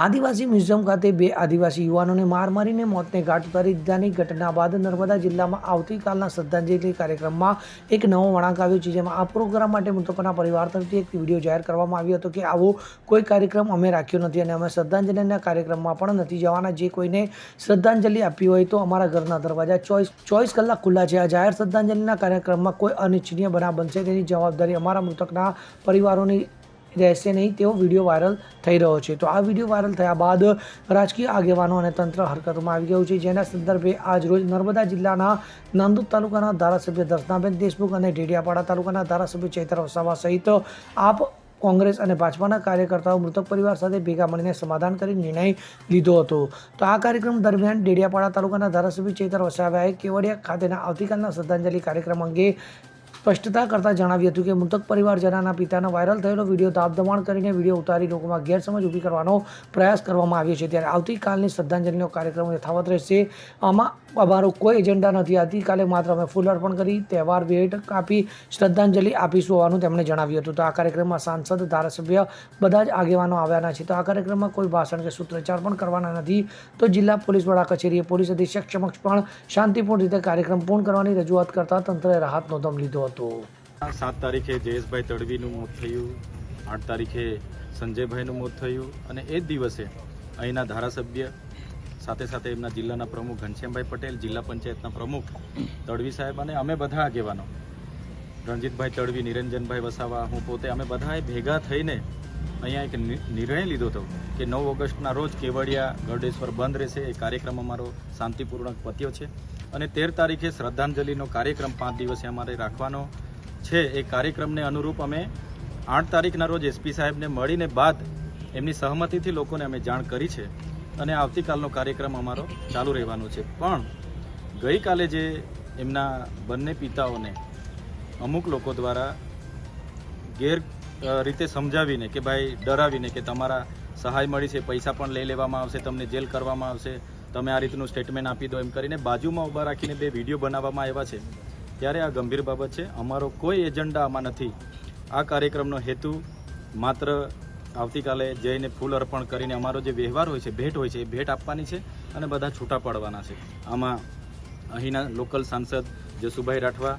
આદિવાસી museum ખાતે બે આદિવાસી યુવાનોને માર મારીને મોતને ઘાટ ઉતારી દીધાની ઘટના બાદ નર્મદા જિલ્લામાં આવતીકાલના શ્રદ્ધાંજલિ કાર્યક્રમમાં એક નવો વળાંક આવ્યો છે, જેમાં આ પ્રોગ્રામ માટે મૃતકોના પરિવાર તરફથી એક વીડિયો જાહેર કરવામાં આવ્યો હતો કે આવો કોઈ કાર્યક્રમ અમે રાખ્યો નથી અને અમે શ્રદ્ધાંજલિના કાર્યક્રમમાં પણ નથી જવાના. જે કોઈને શ્રદ્ધાંજલિ આપી હોય તો અમારા ઘરના દરવાજા ચોવીસ ચોવીસ કલાક ખુલ્લા છે. આ જાહેર શ્રદ્ધાંજલિના કાર્યક્રમમાં કોઈ અનિચ્છનીય બનાવ બનશે તેની જવાબદારી અમારા મૃતકના પરિવારોની રહેશે નહીં તેવો વીડિયો વાયરલ થઈ રહ્યો છે. તો આ વીડિયો વાયરલ થયા બાદ રાજકીય આગેવાનો અને તંત્ર હરકતમાં આવી ગયું છે. જેના સંદર્ભે આજ રોજ નર્મદા જિલ્લાના નાંદોદ તાલુકાના ધારાસભ્ય દર્શનાબેન દેશમુખ અને ડેડિયાપાડા તાલુકાના ધારાસભ્ય ચૈત્ર વસાવા સહિત આપ કોંગ્રેસ અને ભાજપાના કાર્યકર્તાઓ મૃતક પરિવાર સાથે ભેગા મળીને સમાધાન કરી નિર્ણય લીધો હતો. તો આ કાર્યક્રમ દરમિયાન ડેડિયાપાડા તાલુકાના ધારાસભ્ય ચેતર વસાવાએ કેવડિયા ખાતેના આવતીકાલના શ્રદ્ધાંજલિ કાર્યક્રમ અંગે સ્પષ્ટતા કરતાં જણાવ્યું હતું કે મૃતક પરિવારજનના પિતાનો વાયરલ થયેલો વીડિયો દાબદમાણ કરીને વીડિયો ઉતારી લોકોમાં ગેરસમજ ઊભી કરવાનો પ્રયાસ કરવામાં આવ્યો છે. ત્યારે આવતીકાલની શ્રદ્ધાંજલિનો કાર્યક્રમ યથાવત રહેશે. આમાં અમારો કોઈ એજન્ડા નથી આવતીકાલે માત્ર અમે ફૂલ અર્પણ કરી, તહેવાર ભેટ કાપી, શ્રદ્ધાંજલિ આપીશું હોવાનું તેમણે જણાવ્યું હતું. તો આ કાર્યક્રમમાં સાંસદ, ધારાસભ્ય બધા જ આગેવાનો આવ્યાના છે. તો આ કાર્યક્રમમાં કોઈ ભાષણ કે સૂત્રોચ્ચાર પણ કરવાના નથી. તો જિલ્લા પોલીસ વડા કચેરીએ પોલીસ અધિક્ષક સમક્ષ પણ શાંતિપૂર્ણ રીતે કાર્યક્રમ પૂર્ણ કરવાની રજૂઆત કરતા તંત્રએ રાહતનો દમ લીધો હતો. સાત તારીખે જયેશભાઈ તડવીનું મોત થયું. આઠ તારીખે સંજયભાઈનું મોત થયું. અને એ જ દિવસે અહીંના ધારાસભ્ય સાથે સાથે એમના જિલ્લાના પ્રમુખ ઘનશ્યામભાઈ પટેલ, જિલ્લા પંચાયતના પ્રમુખ તડવી સાહેબ અને અમે બધા આગેવાનો. રણજીતભાઈ તડવી, નિરંજનભાઈ વસાવા, હું પોતે, અમે બધાએ ભેગા થઈને અહીંયા એક નિર્ણય લીધો હતો કે નવ ઓગસ્ટના રોજ કેવડિયા ગરડેશ્વર બંધ રહેશે. એ કાર્યક્રમ અમારો શાંતિપૂર્વક પત્યો છે. અને તેર તારીખે શ્રદ્ધાંજલિનો કાર્યક્રમ પાંચ દિવસે અમારે રાખવાનો છે. એ કાર્યક્રમને અનુરૂપ અમે આઠ તારીખના રોજ એસપી સાહેબને મળીને બાદ એમની સહમતિથી લોકોને અમે જાણ કરી છે. અને આવતીકાલનો કાર્યક્રમ અમારો ચાલુ રહેવાનો છે. પણ ગઈકાલે જે એમના બંને પિતાઓને અમુક લોકો દ્વારા ગેર રીતે સમજાવીને કે ભાઈ ડરાવીને કે તમારા સહાય મળી છે, પૈસા પણ લઈ લેવામાં આવશે, તમને જેલ કરવામાં આવશે, તમે આ રીતનું સ્ટેટમેન્ટ આપી દો એમ કરીને બાજુમાં ઊભા રાખીને બે વીડિયો બનાવવામાં આવ્યા છે. ત્યારે આ ગંભીર બાબત છે. અમારો કોઈ એજન્ડા આમાં નથી. આ કાર્યક્રમનો હેતુ માત્ર આવતીકાલે જઈને ફૂલ અર્પણ કરીને અમારો જે વ્યવહાર હોય છે, ભેટ હોય છે, એ ભેટ આપવાની છે અને બધા છૂટા પાડવાના છે. આમાં અહીંના લોકલ સાંસદ જસુભાઈ રાઠવા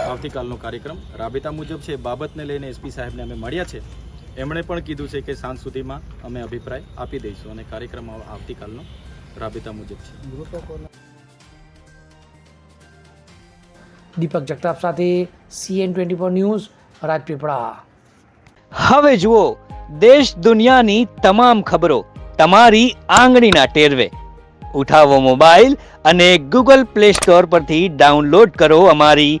આવતીકાલનો કાર્યક્રમ રાબેતા મુજબ છે. બાબતને લઈને એસપી સાહેબને અમે મળ્યા છે. એમણે પણ કીધું છે કે સાંજ સુધીમાં અમે અભિપ્રાય આપી દઈશું અને કાર્યક્રમ આવતીકાલનો રાબેતા મુજબ છે. દીપક જગતાપ સાથે CN twenty four news Rajpipla. હવે જુઓ દેશ દુનિયાની તમામ ખબરો તમારી આંગળીના ટેરવે. ઉઠાવો મોબાઈલ અને ગૂગલ પ્લે સ્ટોર પરથી ડાઉનલોડ કરો અમારી